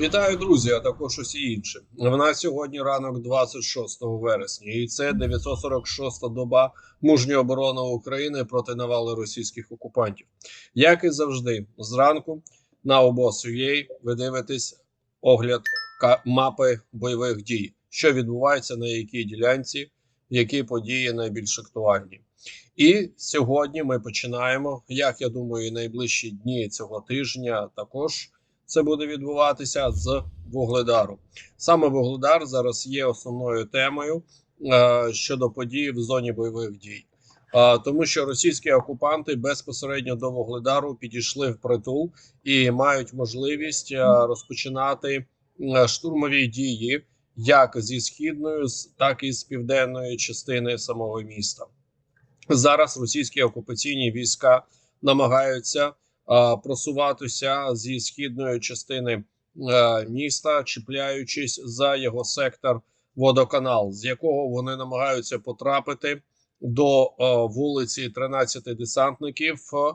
Вітаю, друзі, а також усі інші. В нас сьогодні ранок 26 вересня, і це 946-та доба мужньої оборони України проти навали російських окупантів. Як і завжди, зранку на обоз.ua ви дивитесь огляд мапи бойових дій, що відбувається на якій ділянці, які події найбільш актуальні. І сьогодні ми починаємо. Як я думаю, найближчі дні цього тижня також це буде відбуватися з Вугледару. Саме Вугледар зараз є основною темою е, щодо подій в зоні бойових дій, Е, тому що російські окупанти безпосередньо до Вугледару підійшли в притул і мають можливість е, розпочинати е, штурмові дії як зі східної, так і з південної частини самого міста. Зараз російські окупаційні війська намагаються просуватися зі східної частини е, міста, чіпляючись за його сектор водоканал, з якого вони намагаються потрапити до е, вулиці 13 десантників, е,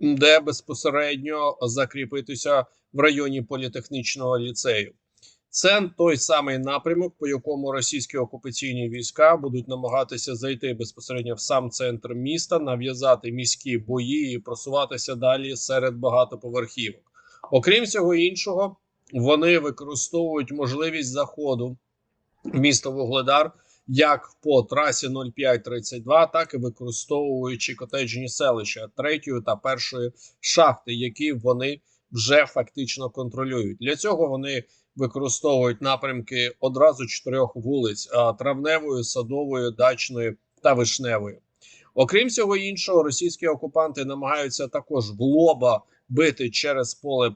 де безпосередньо закріпитися в районі політехнічного ліцею. Це той самий напрямок, по якому російські окупаційні війська будуть намагатися зайти безпосередньо в сам центр міста, нав'язати міські бої і просуватися далі серед багатоповерхівок. Окрім всього іншого, вони використовують можливість заходу в місто Вугледар як по трасі 0532, так і використовуючи котеджні селища третьої та першої шахти, які вони вже фактично контролюють. Для цього вони використовують напрямки одразу чотирьох вулиць: а, травневої, садової, дачної та вишневої. Окрім всього іншого, російські окупанти намагаються також в лоба бити через поле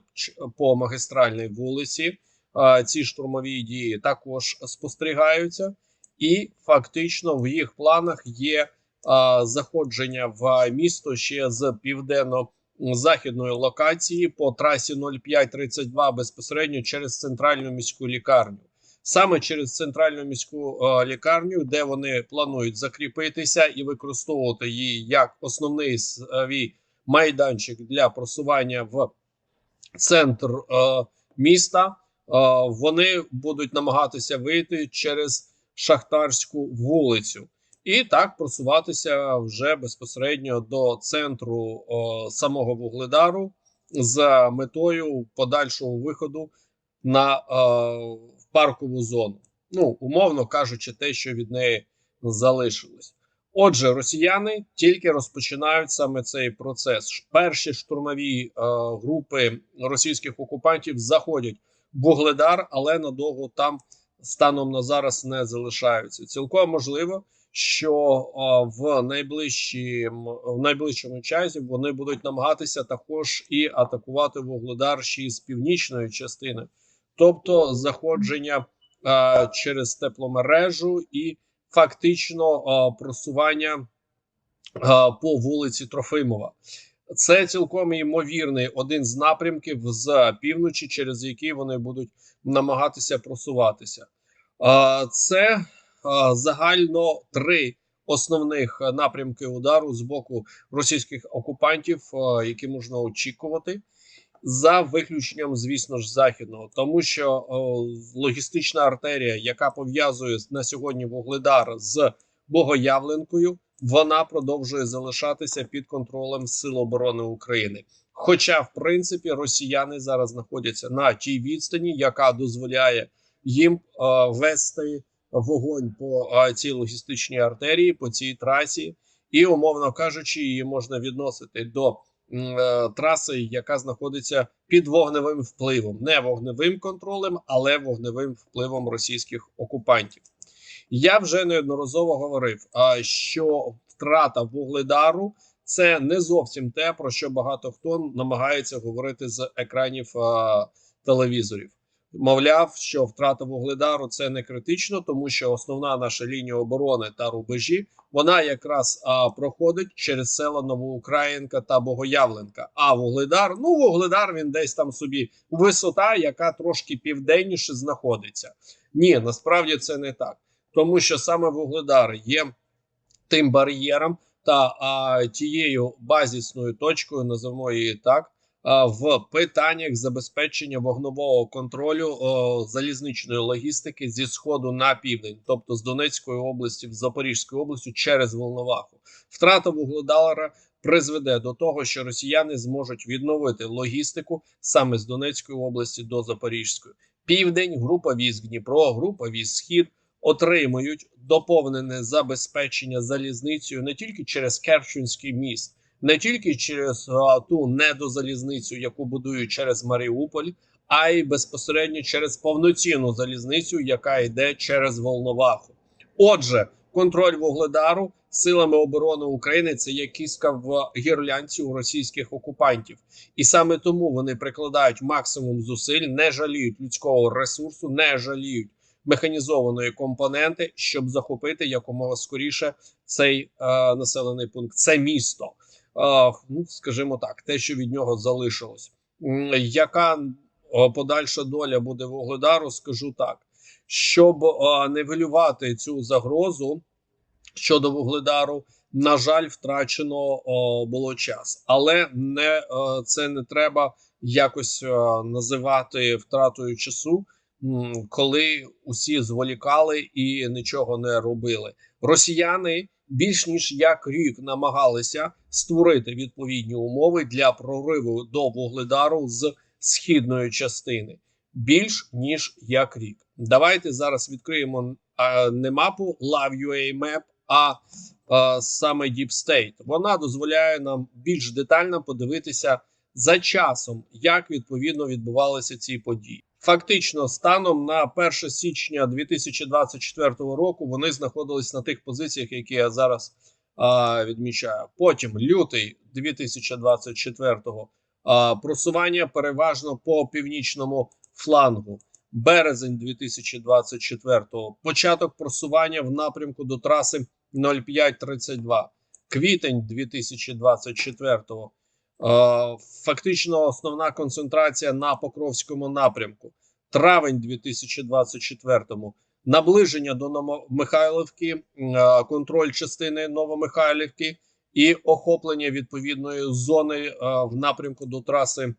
по магістральній вулиці. Ці штурмові дії також спостерігаються, і фактично в їх планах є заходження в місто ще з південно західної локації по трасі 0532 безпосередньо через центральну міську лікарню. Саме через центральну міську е, лікарню, де вони планують закріпитися і використовувати її як основний свій майданчик для просування в центр е, міста. Е, вони будуть намагатися вийти через шахтарську вулицю і так просуватися вже безпосередньо до центру самого Вугледару з метою подальшого виходу на паркову зону. Ну, умовно кажучи, те, що від неї залишилось. Отже, росіяни тільки розпочинають саме цей процес. Перші штурмові е, групи російських окупантів заходять в Вугледар, але надовго там станом на зараз не залишаються. Цілком можливо, що в найближчим в найближчому часі вони будуть намагатися також і атакувати Вугледар ще й з північної частини, тобто заходження через тепломережу і фактично просування по вулиці Трофимова. Це цілком ймовірний один з напрямків з півночі, через який вони будуть намагатися просуватися. Це загально три основних напрямки удару з боку російських окупантів, які можна очікувати, за виключенням, звісно ж, західного, тому що о, логістична артерія, яка пов'язує на сьогодні Вугледар з Богоявленкою, вона продовжує залишатися під контролем Сил оборони України. Хоча, в принципі, росіяни зараз знаходяться на тій відстані, яка дозволяє їм е, вести вогонь по цій логістичній артерії, по цій трасі, і, умовно кажучи, її можна відносити до е, траси, яка знаходиться під вогневим впливом, не вогневим контролем, але вогневим впливом російських окупантів. Я вже неодноразово говорив, що втрата вугледару це не зовсім те, про що багато хто намагається говорити з екранів телевізорів. Мовляв, що втрата вугледару це не критично, тому що основна наша лінія оборони та рубежі вона якраз а, проходить через села Новоукраїнка та Богоявленка. А вугледар, ну вугледар він десь там собі висота, яка трошки південніше знаходиться. Ні, насправді це не так, тому що саме вугледар є тим бар'єром та а, тією базісною точкою, називаємо її так, в питаннях забезпечення вогнового контролю о, залізничної логістики зі сходу на південь, тобто з Донецької області в Запорізьку область через Волноваху. Втрата вугледара призведе до того, що росіяни зможуть відновити логістику саме з Донецької області до Запорізької. Південь, група військ Дніпро, група військ Схід отримують доповнене забезпечення залізницею не тільки через Керченський міст, не тільки через а, ту недозалізницю, яку будують через Маріуполь, а й безпосередньо через повноцінну залізницю, яка йде через Волноваху. Отже, контроль вугледару силами оборони України це є кіска в гірлянці у російських окупантів, і саме тому вони прикладають максимум зусиль, не жаліють людського ресурсу, не жаліють механізованої компоненти, щоб захопити якомога скоріше цей е, населений пункт. Це місто, ну скажімо так, те, що від нього залишилось. Яка подальша доля буде вугледару? Скажу так, щоб нивелювати цю загрозу щодо вугледару. На жаль, втрачено о, було час, але не о, це не треба якось о, називати втратою часу, коли усі зволікали і нічого не робили. Росіяни більш ніж як рік намагалися створити відповідні умови для прориву до вугледару з східної частини. Більш ніж як рік. Давайте зараз відкриємо а, не мапу LoveUA Map, а а, саме Deep State. Вона дозволяє нам більш детально подивитися за часом, як відповідно відбувалися ці події. Фактично, станом на 1 січня 2024 року вони знаходились на тих позиціях, які я зараз а, відмічаю. Потім лютий 2024 а, просування переважно по північному флангу. Березень 2024 початок просування в напрямку до траси 0532. Квітень 2024 Фактично основна концентрація на Покровському напрямку. Травень 2024 наближення до Новомихайлівки, е, контроль частини Новомихайлівки і охоплення відповідної зони е, в напрямку до траси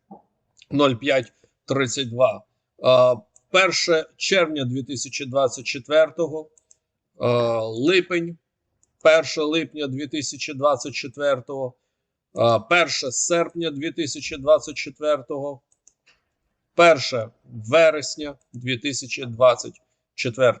0532. 1 червня 2024 липень, 1 липня 2024 1 серпня 2024, 1 вересня 2024.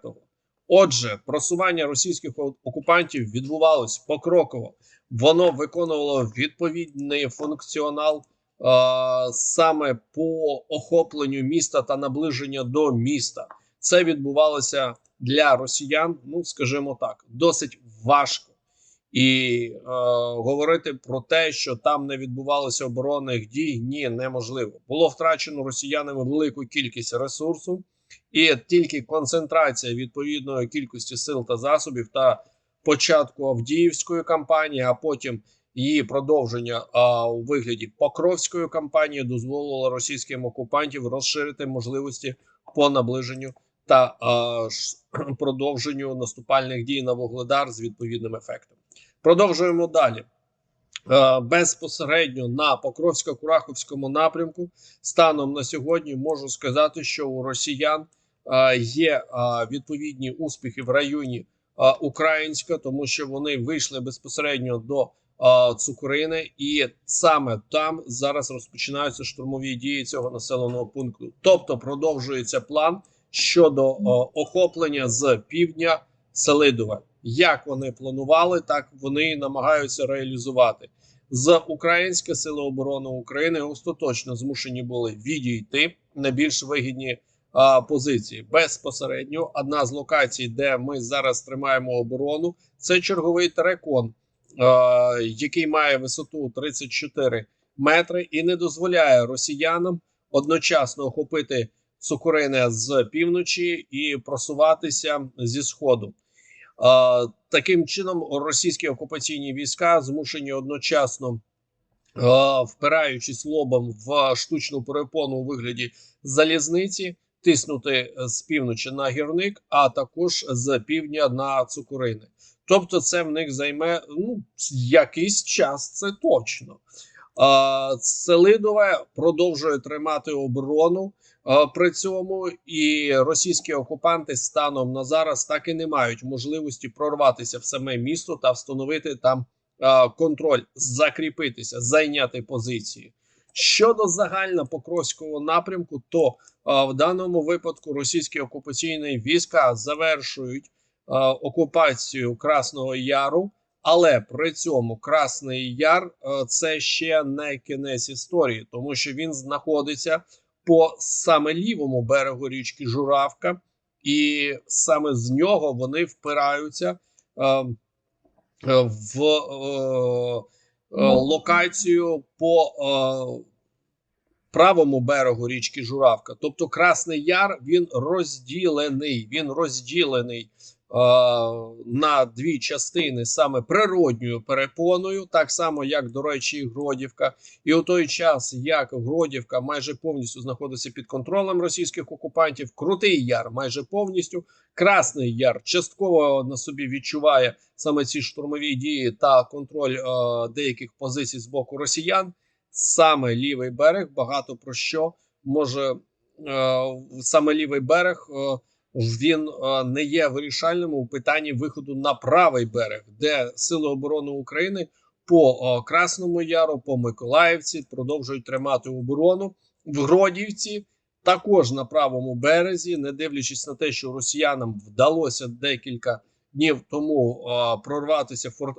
Отже, просування російських окупантів відбувалось покроково. Воно виконувало відповідний функціонал а, саме по охопленню міста та наближення до міста. Це відбувалося для росіян, ну скажімо так, досить важко. І е, говорити про те, що там не відбувалося оборонних дій, ні, неможливо. Було втрачено росіянами велику кількість ресурсу, і тільки концентрація відповідної кількості сил та засобів та початку Авдіївської кампанії, а потім її продовження а, у вигляді Покровської кампанії дозволило російським окупантам розширити можливості по наближенню та а, продовженню наступальних дій на Вугледар з відповідним ефектом. Продовжуємо далі. Е, безпосередньо на Покровсько-Кураховському напрямку станом на сьогодні можу сказати, що у росіян е, є е, відповідні успіхи в районі Українська, тому що вони вийшли безпосередньо до Цукрини, і саме там зараз розпочинаються штурмові дії цього населеного пункту. Тобто продовжується план щодо охоплення з півдня Селидове як вони планували, так вони намагаються реалізувати з Української сили оборони України. Остаточно змушені були відійти на більш вигідні а, позиції. Безпосередньо одна з локацій, де ми зараз тримаємо оборону, це черговий терекон, а, який має висоту 34 метри, і не дозволяє росіянам одночасно охопити Цукурине з півночі і просуватися зі сходу. Таким чином, російські окупаційні війська змушені одночасно, впираючись лобом в штучну перепону у вигляді залізниці, тиснути з півночі на гірник, а також з півдня на цукурини. Тобто, це в них займе ну, якийсь час, це точно. Селидове продовжує тримати оборону. А, При цьому і російські окупанти станом на зараз так і не мають можливості прорватися в саме місто та встановити там контроль, закріпитися, зайняти позиції. Щодо загально Покровського напрямку, то в даному випадку російські окупаційні війська завершують окупацію Красного Яру. Але при цьому Красний Яр е, це ще не кінець історії, тому що він знаходиться по саме лівому берегу річки Журавка, і саме з нього вони впираються е, е, в е, е, локацію по е, правому берегу річки Журавка. Тобто Красний Яр він розділений. Він розділений на дві частини саме природньою перепоною, так само як, до речі, і Гродівка. І у той час, як Гродівка майже повністю знаходиться під контролем російських окупантів, Крутий Яр майже повністю, Красний Яр частково на собі відчуває саме ці штурмові дії та контроль е, деяких позицій з боку росіян. Саме лівий берег багато про що може е, саме лівий берег. Е, він е, не є вирішальним у питанні виходу на правий берег, де сили оборони України по е, Красному Яру, по Миколаївці продовжують тримати оборону в Гродівці. Також на правому березі, не дивлячись на те, що росіянам вдалося декілька днів тому е, прорватися, фор,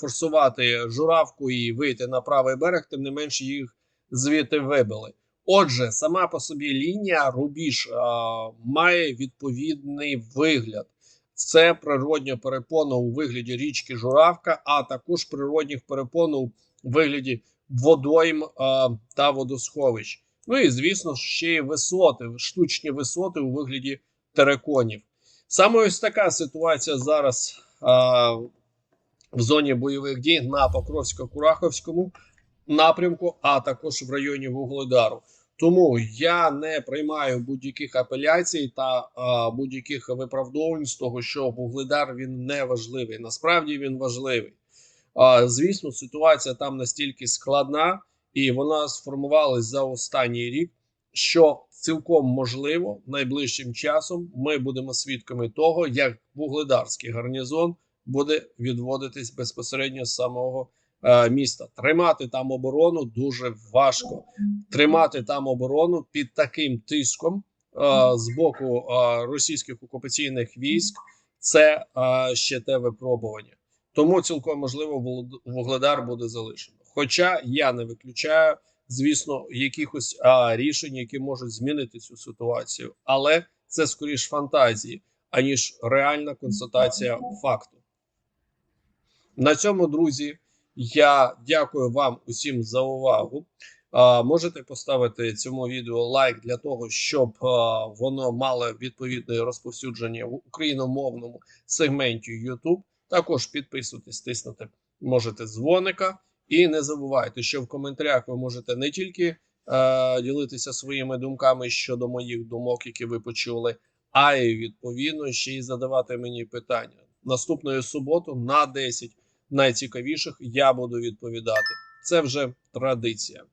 форсувати журавку і вийти на правий берег, тим не менше їх звідти вибили. Отже, сама по собі лінія рубіж а, має відповідний вигляд. Це природня перепона у вигляді річки Журавка, а також природних перепон у вигляді водойм а, та водосховищ. Ну і звісно, ще й висоти, штучні висоти у вигляді тереконів. Саме ось така ситуація зараз а, в зоні бойових дій на Покровсько-Кураховському напрямку, а також в районі Вугледару. Тому я не приймаю будь-яких апеляцій та будь-яких виправдовувань з того, що Вугледар він не важливий. Насправді він важливий. А, звісно, ситуація там настільки складна, і вона сформувалась за останній рік, що цілком можливо найближчим часом ми будемо свідками того, як вугледарський гарнізон буде відводитись безпосередньо з самого міста. Тримати там оборону дуже важко. Тримати там оборону під таким тиском е, з боку е, російських окупаційних військ це е, ще те випробування. Тому цілком можливо Вугледар буде залишено. Хоча я не виключаю, звісно, якихось а, рішень, які можуть змінити цю ситуацію, але це скоріш фантазії, аніж реальна констатація факту. На цьому, друзі, я дякую вам усім за увагу. А, можете поставити цьому відео лайк для того, щоб а, воно мало відповідне розповсюдження в україномовному сегменті YouTube. Також підписуйтесь, тиснути можете дзвоника. І не забувайте, що в коментарях ви можете не тільки е, ділитися своїми думками щодо моїх думок, які ви почули, а й відповідно ще й задавати мені питання. Наступної суботу на 10 найцікавіших я буду відповідати. Це вже традиція.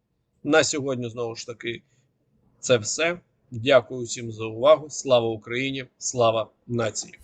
На сьогодні знову ж таки це все. Дякую всім за увагу. Слава Україні! Слава нації!